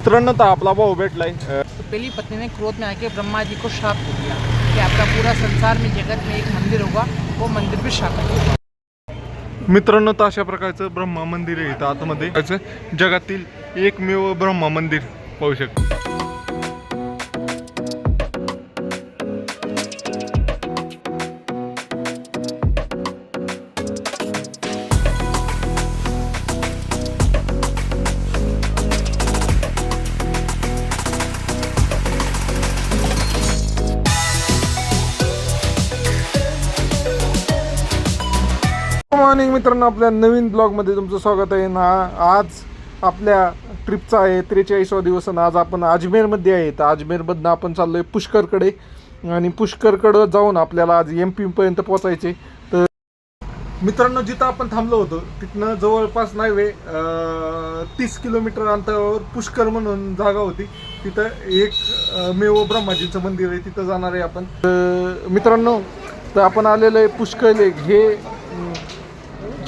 मित्रांनो तर आपला भाऊ भेटलाय. तो पहली पत्नी ने क्रोध में आके ब्रह्मा जी को श्राप दे दिया कि आपका पूरा संसार में जगत में एक मंदिर होगा वो मंदिर भी होगा मित्रांनो तर अशा प्रकारचं ब्रह्मा मंदिर आहे इथं आतमध्ये. त्याचं जगातील एकमेव ब्रह्मा मंदिर पाहू शकतो. मॉर्निंग मित्रांनो आपल्या नवीन ब्लॉगमध्ये तुमचं स्वागत आहे. ना आज आपल्या ट्रिपचा आहे त्रेचाळीसवा दिवस आणि आज आपण अजमेरमध्ये आहे. तर अजमेरमधनं आपण चाललोय पुष्करकडे. आणि पुष्करकडं जाऊन आपल्याला आज एम पीपर्यंत पोहोचायचे. तर मित्रांनो जिथं आपण थांबलो होतो तिथनं जवळपास नाही वे तीस किलोमीटर अंतरावर पुष्कर म्हणून जागा होती. तिथं एक मेवो मेव ब्रह्माजीचं मंदिर आहे. तिथं जाणार आहे आपण. तर मित्रांनो तर आपण आलेलं आहे पुष्कर लेक. हे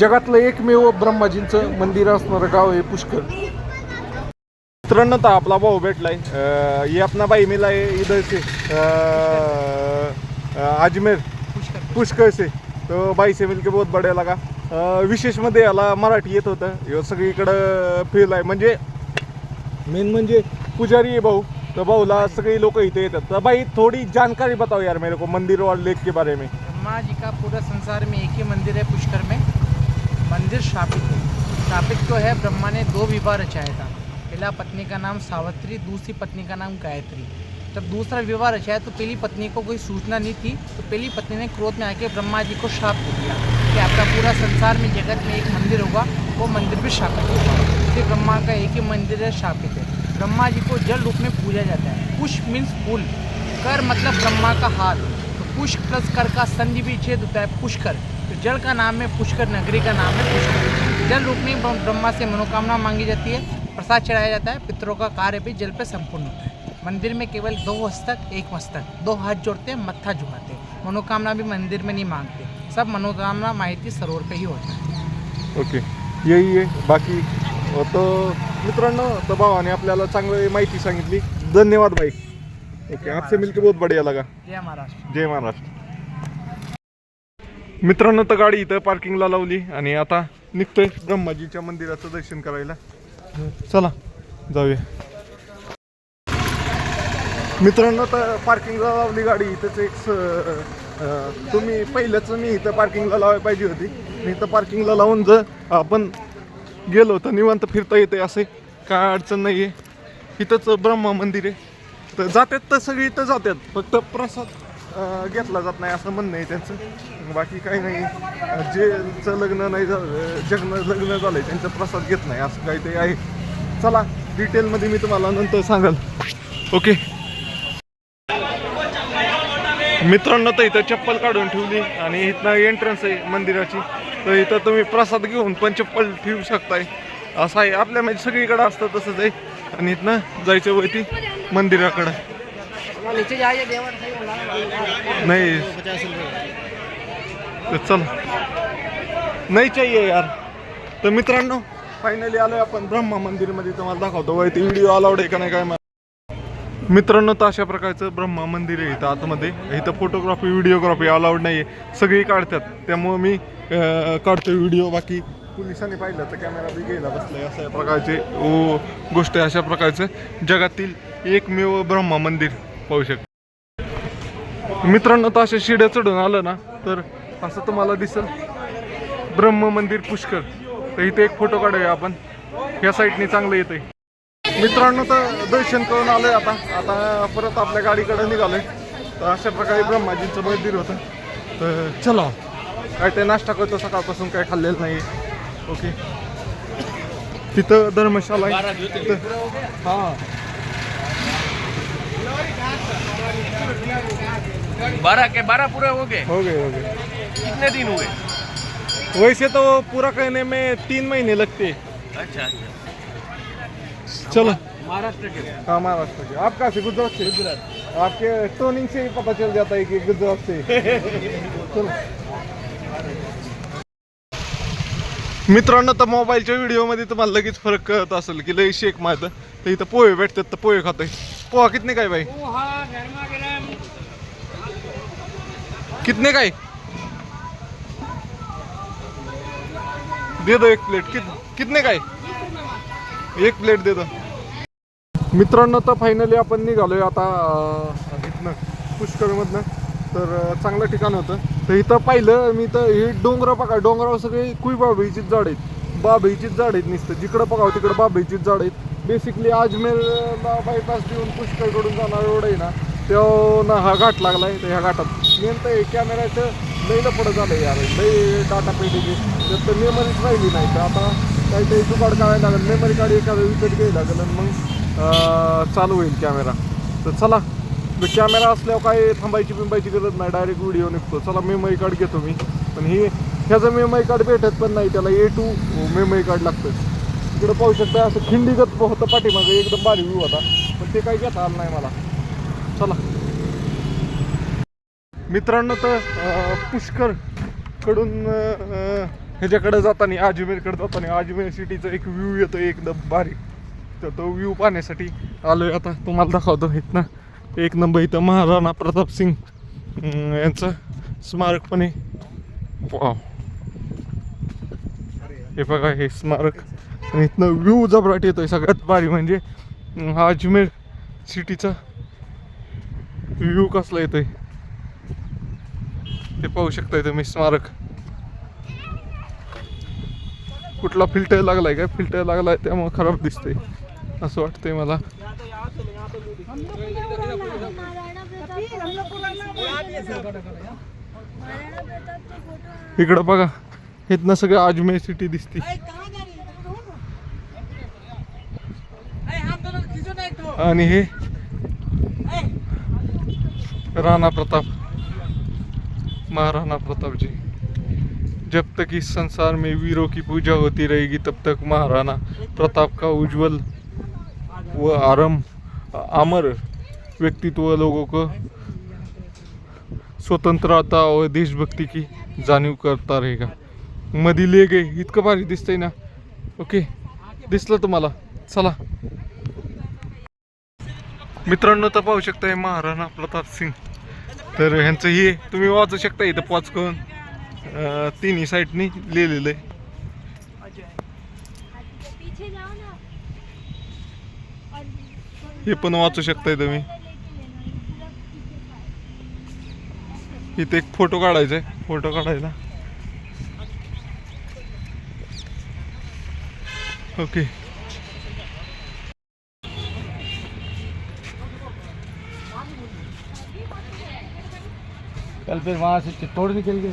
जगातलं एकमेव ब्रह्माजींचं मंदिर असणारं गाव आहे पुष्कर मित्रांनो तर आपला भाऊ भेटलाय. अं, ये अपना भाई मिला है इधर से अं, अं, अजमेर. पुष्कर पुष्कर से तो भाई से मिलके बहुत बढ़िया लगा. अं, विशेषमध्ये याला मराठी येत होतं. ह्यो सगळीकडं फील आहे. म्हणजे मेन म्हणजे पुजारी आहे भाऊ. तर भाऊला सगळी लोक इथे येतात. तर भाई थोडी जानकारी बताओ यार मेरे को. मंदिर और लेक के बारे में. जी का पूरा संसार में एक ही मंदिर है पुष्कर में. मंदिर स्थापित है। स्थापित तो है, ब्रह्मा ने दो विवाह रचाया था। पहला पत्नी का नाम सावित्री, दूसरी पत्नी का नाम गायत्री। जब दूसरा विवाह रचाया तो पहली पत्नी को कोई सूचना नहीं थी तो पहली पत्नी ने क्रोध में आके ब्रह्मा जी को श्राप दे दिया कि आपका पूरा संसार में जगत में एक मंदिर होगा, वो मंदिर भी शापित होगा। इसलिए ब्रह्मा का एक ही मंदिर है शापित है। ब्रह्मा जी को जल रूप में पूजा जाता है। पुष्प मीन्स फूल। कर मतलब ब्रह्मा का हाथ। तो पुष्प प्लस कर का संधि भी छेद होता है पुष्कर जल का नाम है पुष्कर नगरी का नाम है पुष्कर। जल रूप में ब्रह्मा से मनोकामना मांगी जाती है प्रसाद चढ़ाया जाता है पितरों का कार्य भी जल पे संपूर्ण होता है। मंदिर में केवल दो हस्तक एक मस्तक दो हाथ जोड़ते हैं मत्था झुकाते हैं मनोकामना भी मंदिर में नहीं मांगते। सब मनोकामना माहिती सरोवर पे ही होता है। ओके यही आहे बाकी तो मित्रांनो तर भावाने आपल्याला चांगली माहिती सांगितली. धन्यवाद भाई. ओके आपसे मिलके बहुत बढ़िया लगा. जय महाराष्ट्र. जय महाराष्ट्र. मित्रांनो तर गाडी इथं पार्किंगला लावली आणि आता निघतोय ब्रह्माजीच्या मंदिराचं दर्शन करायला. चला जाऊया. मित्रांनो तर पार्किंगला लावली गाडी. इथंच एक स- तुम्ही पहिलंच मी इथं पार्किंगला लावायला पाहिजे होती. मी इथं पार्किंगला लावून जर आपण गेलो तर निवांत फिरता येते असे काय अडचण नाही आहे इथंच ब्रह्मा मंदिर आहे. तर जातात तर सगळी इथं जातात फक्त प्रसाद घेतला जात नाही असं म्हणणं आहे त्यांचं. बाकी काही नाही. जेचं लग्न नाही झालं जग्न लग्न झालंय त्यांचं प्रसाद घेत नाही असं काहीतरी आहे. चला डिटेलमध्ये मी तुम्हाला नंतर सांगाल. ओके मित्रांनो तर इथं चप्पल काढून ठेवली आणि इथनं एंट्रन्स आहे मंदिराची. तर इथं तुम्ही प्रसाद घेऊन पण चप्पल ठेवू शकताय. असं आहे. आपल्या म्हणजे सगळीकडं असतं तसंच आहे. आणि इथनं जायचं वरती मंदिराकडं. नाही. तर चल. नाही चाहिए यार. तर मित्रांनो फायनली आलोय आपण ब्रह्मा मंदिरमध्ये. तुम्हाला दाखवतो वरती व्हिडिओ अलाउड आहे का नाही काय माहीत. मित्रांनो तर अशा प्रकारचं ब्रह्मा मंदिर आहे इथं आतमध्ये. इथं फोटोग्राफी व्हिडिओग्राफी अलाउड नाही आहे सगळी काढतात. त्यामुळं मी काढतो व्हिडिओ बाकी पोलिसांनी पाहिलं तर कॅमेरा बी गेला बसलाय. अशा प्रकारचे ओ गोष्ट आहे अशा प्रकारचं. जगातील एकमेव ब्रह्मा मंदिर. पाहू शकता. मित्रांनो तर अशा शिड्या चढून आलं ना तर असं तुम्हाला दिसेल. ब्रह्म मंदिर पुष्कर. तर इथे एक फोटो काढूया आपण. ह्या साईडने चांगलं येतंय. मित्रांनो तर दर्शन करून आलोय आता. आता परत आपल्या गाडीकडे निघालोय. तर अशा प्रकारे ब्रह्माजींचं मंदिर होतं. तर चला काय ते नाश्ता करतो सकाळपासून काय खाल्लेलं नाही ओके. तिथं धर्मशाला आहे. तिथं हां. बारह के बारह पूरे हो गए? हो गए हो गए। कितने दिन हुए? वैसे तो पूरा करने में तीन महीने लगते। अच्छा अच्छा। चलो। महाराष्ट्र के। हाँ महाराष्ट्र के। आप कहाँ से? गुजरात से? गुजरात। आपके टोनिंग से ही पता चल जाता है कि गुजरात से। चलो। मित्रांनो तर मोबाईलच्या व्हिडिओमध्ये तुम्हाला लगेच फरक कळत असेल की लई शेक माहीत तर इथं पोहे भेटतात तर पोहे खातोय. पोहा कितने काय बाई कितने काय दे दो एक प्लेट कित कितने काय एक प्लेट दे दो. मित्रांनो तर फायनली आपण निघालोय. आता इथनं पुष्कळमधनं. तर चांगलं ठिकाण होतं. तर इथं पाहिलं मी तर हे डोंगर बघा. डोंगरावर सगळे कुई बाबळीचीच झाड आहेत. बाबळीचीच झाड आहेत नुसतं. जिकडं बघावं तिकडं बाबळीचीच झाड आहेत. बेसिकली अजमेरला बायपास देऊन पुष्कळकडून जाणार रोड आहे ना तेव्हा ना हा घाट लागला तर ह्या घाटात. मेन तर कॅमेऱ्याचं लई पडत झालं आहे यार लई डाटा पेटीची. त्यात तर मेमरीच राहिली नाही तर आता काहीतरी जुगाड काढायला लागेल. मेमरी कार्ड एखादं विकत घ्यायला लागेल आणि मग चालू होईल कॅमेरा तर चला कॅमेरा असल्यावर काय थांबायची बिंबायची गरज नाही. डायरेक्ट व्हिडिओ निघतो. चला मेमरी कार्ड घेतो मी. पण हे ह्याचं मेमरी कार्ड भेटत पण नाही. त्याला ए टू मेमरी कार्ड लागतं तिकडं पाहू शकता असं खिंडीगत होतं पाठीमागं एकदम भारी व्ह्यू होता. पण ते काही घेता आलं नाही मला. चला. मित्रांनो तर पुष्करकडून ह्याच्याकडे जाताना अजमेरकडे जाताना अजमेर सिटीचा एक व्ह्यू येतो एकदम भारी. तर तो व्ह्यू पाहण्यासाठी आलोय आता. तुम्हाला दाखवतो इथनं. एक नंबर इथं महाराणा प्रताप सिंग यांचं स्मारक पण आहे हे बघा हे स्मारक. इथनं व्ह्यू जबराट येतोय सगळ्यात भारी म्हणजे हा अजमेर सिटीचा व्ह्यू कसला येतोय? ते पाहू शकताय तुम्ही स्मारक. कुठला फिल्टर लागलाय काय? फिल्टर लागलाय त्यामुळे खराब दिसतंय असं वाटतंय मला. इकडं बघा इथनं सगळं अजमेर सिटी दिसते आणि हे राणा प्रताप महाराणा प्रताप जी जब तक इस संसार में वीरों की पूजा होती रहेगी तब तक महाराणा प्रताप का उज्जवल व आरम अमर व्यक्तित्व लोगों को स्वतंत्रता व देशभक्ती की जाणीव करता रहेगा. मधी ले गे इतकं भारी दिसतंय ना? ओके दिसलं तुम्हाला? चला. मित्रांनो तर पाहू शकताय महाराणा प्रताप सिंग. तर ह्यांचं हे तुम्ही वाचू शकता इथं पॉच करून तिन्ही साईडनी लिहिलेलं आहे. हे पण वाचू शकताय तुम्ही. इथे एक फोटो काढायचा आहे फोटो काढायला. ओके. कल फिर वहाँ से चित्तौड़ निकल गए।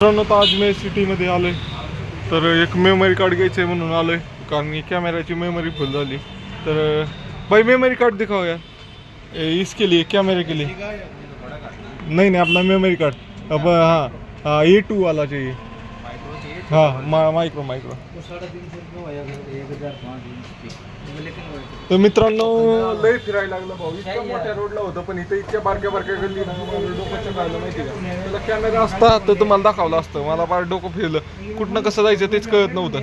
मित्रांनो तर अजमेर सिटीमध्ये आलोय. तर एक मेमरी कार्ड घ्यायचं आहे म्हणून आलोय. कारण की कॅमेऱ्याची मेमरी फुल झाली. तर भाई मेमरी कार्ड दिखाव यार ए, इसके लिए कैमरे के लिए? नहीं नहीं अपना मेमोरी कार्ड अब हाँ हाँ ए टू वाला चाहिए। हाँ मा, माइक्रो माइक्रो तर मित्रांनो लय फिरायला लागलं भाऊ. इतक्या मोठ्या रोडला होतं पण इथे इतक्या बारक्या बारक्या गल्ली डोकं राहिलं माहिती का? त्याला कॅमेरा असता तर तुम्हाला दाखवलं असतं. मला फार डोकं फिरलं. कुठनं कसं जायचं तेच कळत नव्हतं.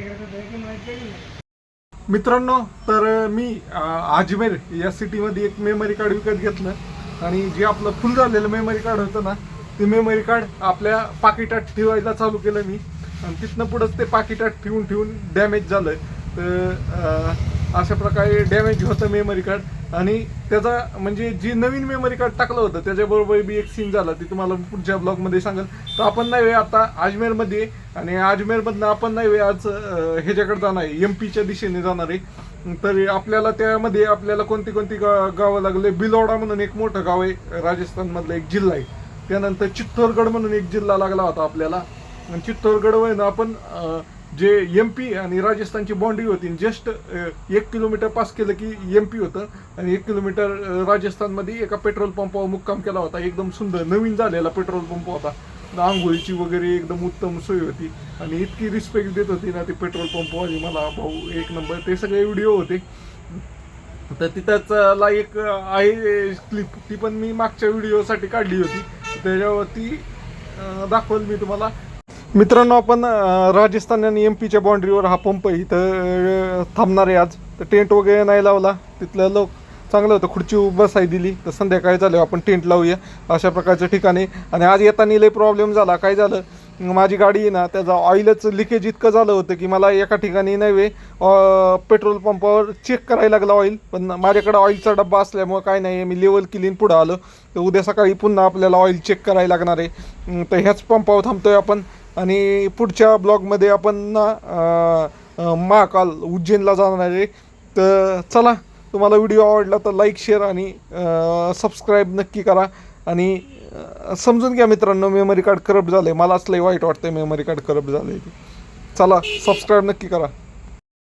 मित्रांनो तर मी अजमेर या सिटीमध्ये एक मेमरी कार्ड विकत घेतलं. आणि जे आपलं फुल झालेलं मेमरी कार्ड होतं ना ते मेमरी कार्ड आपल्या पाकिटात ठेवायला चालू केलं मी. आणि तिथनं पुढंच ते पाकिटात ठेवून ठेवून डॅमेज झालं. तर अशा प्रकारे डॅमेज होतं मेमरी कार्ड आणि त्याचा म्हणजे जी नवीन मेमरी कार्ड टाकलं होतं त्याच्याबरोबर बी एक सीन झाला ती तुम्हाला पुढच्या ब्लॉगमध्ये सांगेल. तर आपण नाही वेळ आता अजमेरमध्ये आणि अजमेरमधनं आपण नाही वेळ आज ह्याच्याकडे जाणार आहे एम पीच्या दिशेने जाणार आहे. तर आपल्याला त्यामध्ये आपल्याला कोणती कोणती गा गावं लागले? बिलोडा म्हणून एक मोठं गाव आहे राजस्थानमधलं एक जिल्हा आहे. त्यानंतर चित्तोरगड म्हणून एक जिल्हा लागला होता आपल्याला. आणि चित्तोरगड वय आपण जे एम पी आणि राजस्थानची बाँड्री होती जस्ट एक किलोमीटर पास केलं की एम पी होतं आणि एक किलोमीटर राजस्थानमध्ये एका पेट्रोल पंपावर मुक्काम केला होता. एकदम सुंदर नवीन झालेला पेट्रोल पंप होता. आंघोळीची वगैरे एकदम उत्तम सोय होती आणि इतकी रिस्पेक्ट देत होती ना ते पेट्रोल पंपवाली मला. भाऊ एक नंबर ते सगळे व्हिडिओ होते. तर तिथंच ला एक आहे क्लिप ती पण मी मागच्या व्हिडिओसाठी काढली होती. त्याच्यावरती अं, दाखवल मी तुम्हाला. मित्रांनो आपण राजस्थान आणि एम पीच्या बाउंड्रीवर हा पंप इथं थांबणार आहे आज. तर टेंट वगैरे नाही लावला. तिथलं लोक चांगलं होतं. खुर्ची बसाय दिली. तर संध्याकाळी झालं आपण टेंट लावूया. अशा प्रकारच्या ठिकाणी. आणि आज येताना लई प्रॉब्लेम झाला. काय झालं? माझी गाडी आहे ना त्याचा ऑइलच लिकेज इतकं झालं होतं की मला एका ठिकाणी नव्हे पेट्रोल पंपावर चेक करायला लागला ऑइल पण माझ्याकडे ऑइलचा डब्बा असल्यामुळं काय नाही. मी लेवल केलीन पुढं आलो. तर उद्या सकाळी पुन्हा आपल्याला ऑइल चेक करायला लागणार आहे. तर ह्याच पंपावर थांबतोय आपण. आणि पुढच्या ब्लॉगमध्ये आपण ना महाकाल उज्जैनला जाणार आहे. तर चला तुम्हाला व्हिडिओ आवडला तर लाईक शेअर आणि सबस्क्राईब नक्की करा. आणि समजून घ्या मित्रांनो मेमरी कार्ड करप्ट झालं आहे मलाच लई वाईट वाटतं मेमरी कार्ड करप्ट झालं आहे चला सबस्क्राईब नक्की करा.